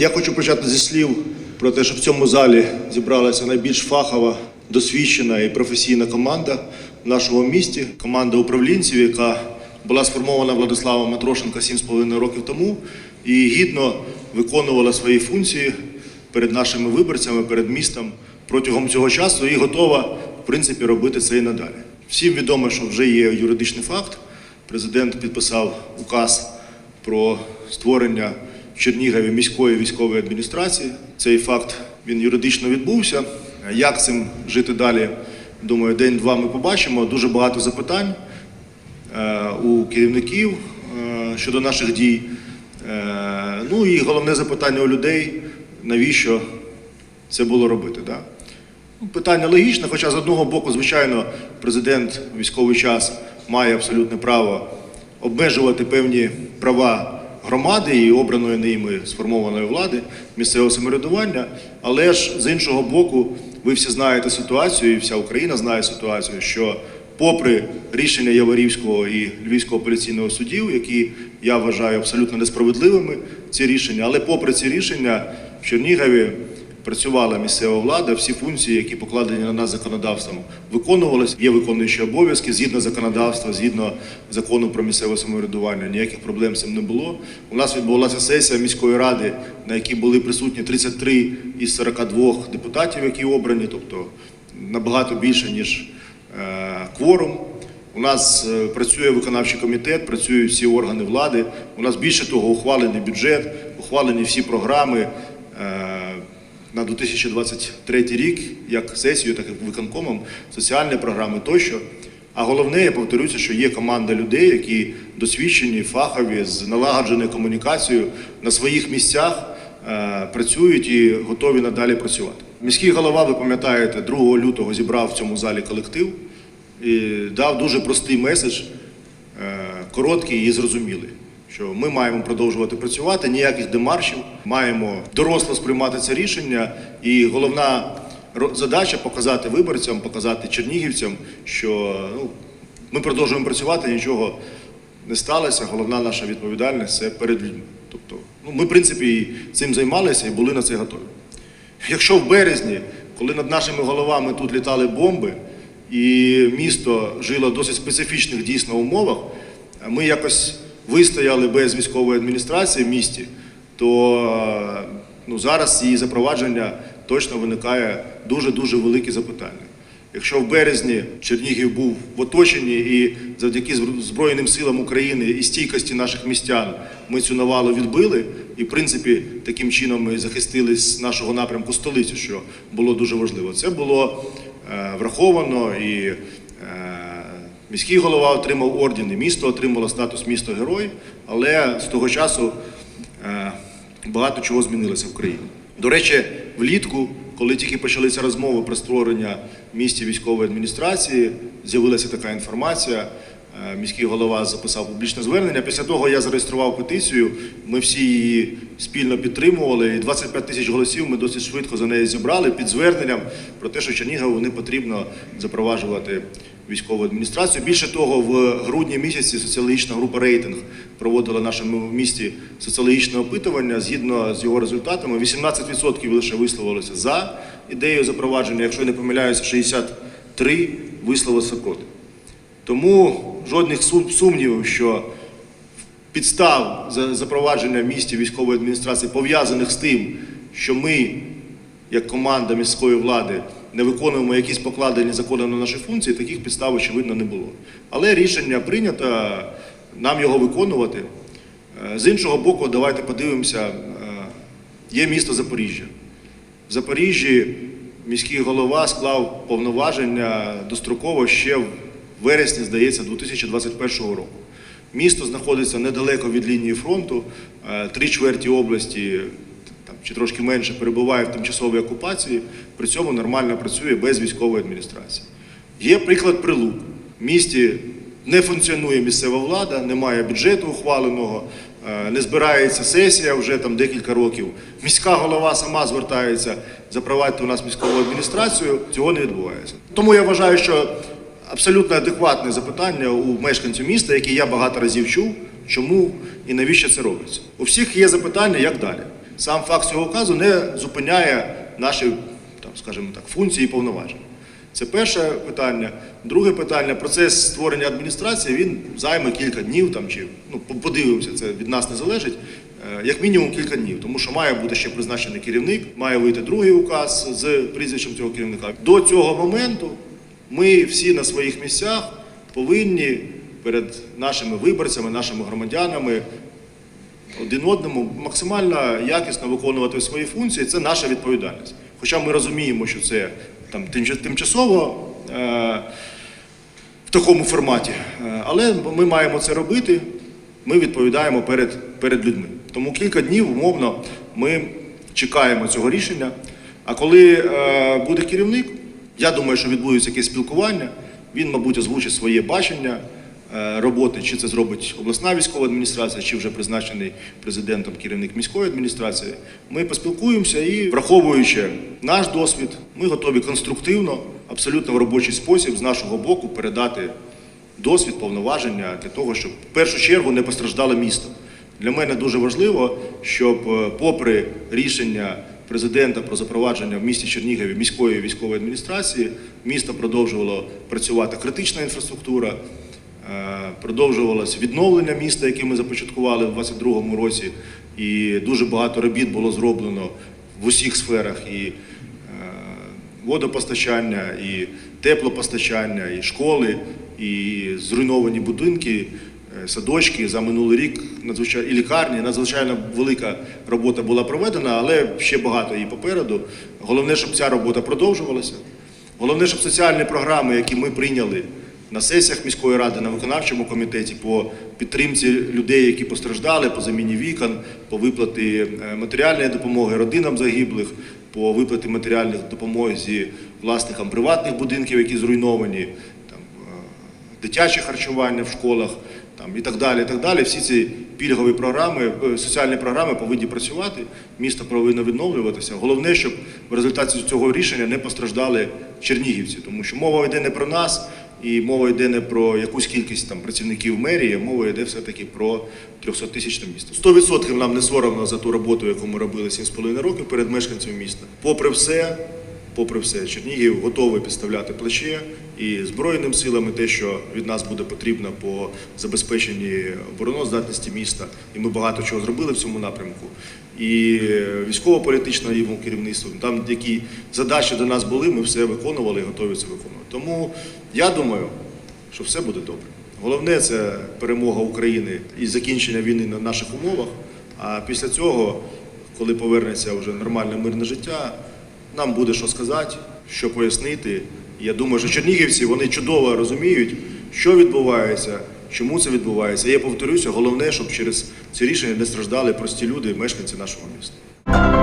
Я хочу почати зі слів про те, що в цьому залі зібралася найбільш фахова, досвідчена і професійна команда в нашому місті. Команда управлінців, яка була сформована Владиславом Матрошенко 7,5 років тому і гідно виконувала свої функції перед нашими виборцями, перед містом протягом цього часу і готова, в принципі, робити це і надалі. Всім відомо, що вже є юридичний факт. Президент підписав указ про створення Чернігові міської військової адміністрації. Цей факт він юридично відбувся. Як цим жити далі? Думаю, день-два ми побачимо. Дуже багато запитань е, у керівників е, щодо наших дій. Е, Ну і головне запитання у людей, навіщо це було робити. Да? Ну, Питання логічне, хоча з одного боку, звичайно, президент в військовий час має абсолютне право обмежувати певні права громади і обраної ними сформованої влади місцевого самоврядування. Але ж з іншого боку, ви всі знаєте ситуацію, і вся Україна знає ситуацію, що попри рішення Яворівського і Львівського апеляційного судів, які я вважаю абсолютно несправедливими, ці рішення, але попри ці рішення в Чернігові працювала місцева влада, всі функції, які покладені на нас законодавством, виконувалися. Є виконуючі обов'язки згідно законодавства, згідно закону про місцеве самоврядування. Ніяких проблем з цим не було. У нас відбулася сесія міської ради, на якій були присутні 33 із 42 депутатів, які обрані, тобто набагато більше ніж е, кворум. У нас е, працює виконавчий комітет, працюють всі органи влади. У нас більше того, ухвалений бюджет, ухвалені всі програми е, на 2023 рік, як сесією, так і виконкомом, соціальні програми тощо. А головне, я повторюся, що є команда людей, які досвідчені, фахові, з налагодженою комунікацією на своїх місцях е, працюють і готові надалі працювати. Міський голова, ви пам'ятаєте, 2 лютого зібрав в цьому залі колектив і дав дуже простий меседж, е, короткий і зрозумілий. Що ми маємо продовжувати працювати, ніяких демаршів, маємо доросло сприймати це рішення. І головна задача показати виборцям, показати чернігівцям, що ну, ми продовжуємо працювати, нічого не сталося. Головна наша відповідальність це перед людьми. Тобто, ну, ми, в принципі, цим займалися і були на це готові. Якщо в березні, коли над нашими головами тут літали бомби, і місто жило в досить специфічних дійсно умовах, ми якось вистояли без військової адміністрації в місті, то ну, зараз її запровадження точно виникає дуже-дуже великі запитання. Якщо в березні Чернігів був в оточенні і завдяки Збройним силам України і стійкості наших містян ми цю навалу відбили, і в принципі таким чином ми захистили з нашого напрямку столицю, що було дуже важливо. Це було е, враховано і е, міський голова отримав ордени, місто отримало статус місто герой, але з того часу е, багато чого змінилося в країні. До речі, влітку, коли тільки почалися розмови про створення місті військової адміністрації, з'явилася така інформація. Е, Міський голова записав публічне звернення. Після того я зареєстрував петицію. Ми всі її спільно підтримували. І 25 тисяч голосів ми досить швидко за неї зібрали під зверненням про те, що Чернігову не потрібно запроваджувати військову адміністрацію. Більше того, в грудні місяці соціологічна група рейтинг проводила в нашому місті соціологічне опитування. Згідно з його результатами, 18% лише висловилося за ідею запровадження. Якщо я не помиляюся, 63 висловилися проти. Тому жодних сумнівів, що підстав запровадження в місті військової адміністрації пов'язаних з тим, що ми, як команда міської влади, не виконуємо якісь покладені законом на наші функції, таких підстав, очевидно, не було. Але рішення прийнято, нам його виконувати. З іншого боку, давайте подивимося, е, є місто Запоріжжя. В Запоріжжі міський голова склав повноваження достроково ще в вересні, здається, 2021 року. Місто знаходиться недалеко від лінії фронту, е, три чверті області чи трошки менше перебуває в тимчасовій окупації, при цьому нормально працює без військової адміністрації. Є приклад Прилук. В місті не функціонує місцева влада, немає бюджету ухваленого, е, не збирається сесія вже там декілька років. Міська голова сама звертається запровадити у нас міськову адміністрацію. Цього не відбувається. Тому я вважаю, що абсолютно адекватне запитання у мешканців міста, яке я багато разів чув, чому і навіщо це робиться. У всіх є запитання, як далі. Сам факт цього указу не зупиняє наші, там, скажімо так, функції і повноваження. Це перше питання. Друге питання процес створення адміністрації він займе кілька днів там чи ну подивимося, це від нас не залежить. Е, Як мінімум кілька днів, тому що має бути ще призначений керівник, має вийти другий указ з прізвищем цього керівника. До цього моменту ми всі на своїх місцях повинні перед нашими виборцями, нашими громадянами один одному максимально якісно виконувати свої функції, це наша відповідальність. Хоча ми розуміємо, що це там тимчасово е, в такому форматі, Е, але ми маємо це робити. Ми відповідаємо перед, перед людьми. Тому кілька днів умовно ми чекаємо цього рішення. А коли е, буде керівник, я думаю, що відбудеться якесь спілкування. Він, мабуть, озвучить своє бачення е, роботи, чи це зробить обласна військова адміністрація, чи вже призначений президентом керівник міської адміністрації. Ми поспілкуємося і, враховуючи наш досвід, ми готові конструктивно, абсолютно в робочий спосіб з нашого боку передати досвід, повноваження для того, щоб в першу чергу не постраждало місто. Для мене дуже важливо, щоб, е, попри рішення президента про запровадження в місті Чернігові міської військової адміністрації, місто продовжувало працювати критична інфраструктура, е, продовжувалось відновлення міста, яке ми започаткували в 2022 році, і дуже багато робіт було зроблено в усіх сферах. І е, водопостачання, і теплопостачання, і школи, і зруйновані будинки, садочки за минулий рік надзвичайно і лікарні. Надзвичайно велика робота була проведена, але ще багато її попереду. Головне, щоб ця робота продовжувалася. Головне, щоб соціальні програми, які ми прийняли на сесіях міської ради, на виконавчому комітеті по підтримці людей, які постраждали, по заміні вікон, по виплаті е, матеріальної допомоги родинам загиблих, по виплаті матеріальних допомоги власникам приватних будинків, які зруйновані, там, е, дитяче харчування в школах там, і так далі. І так далі. Всі ці пільгові програми, е, соціальні програми повинні працювати, місто повинно відновлюватися. Головне, щоб в результаті цього рішення не постраждали чернігівці, тому що мова йде не про нас. І мова йде не про якусь кількість там працівників мерії, мова йде все-таки про 300-тисячне місто. 100% нам не соромно за ту роботу, яку ми робили 7,5 років перед мешканцями міста. Попри все, попри все, Чернігів готовий підставляти плече і Збройним силам, і те, що від нас буде потрібно по забезпеченні обороноздатності міста. І ми багато чого зробили в цьому напрямку. І військово-політичне йому керівництво, там які задачі до нас були, ми все виконували і готові це виконувати. Тому я думаю, що все буде добре. Головне це перемога України і закінчення війни на наших умовах. А після цього, коли повернеться вже нормальне мирне життя, нам буде що сказати, що пояснити. Я думаю, що чернігівці вони чудово розуміють, що відбувається, чому це відбувається. Я повторюся, головне, щоб через ці рішення не страждали прості люди, мешканці нашого міста.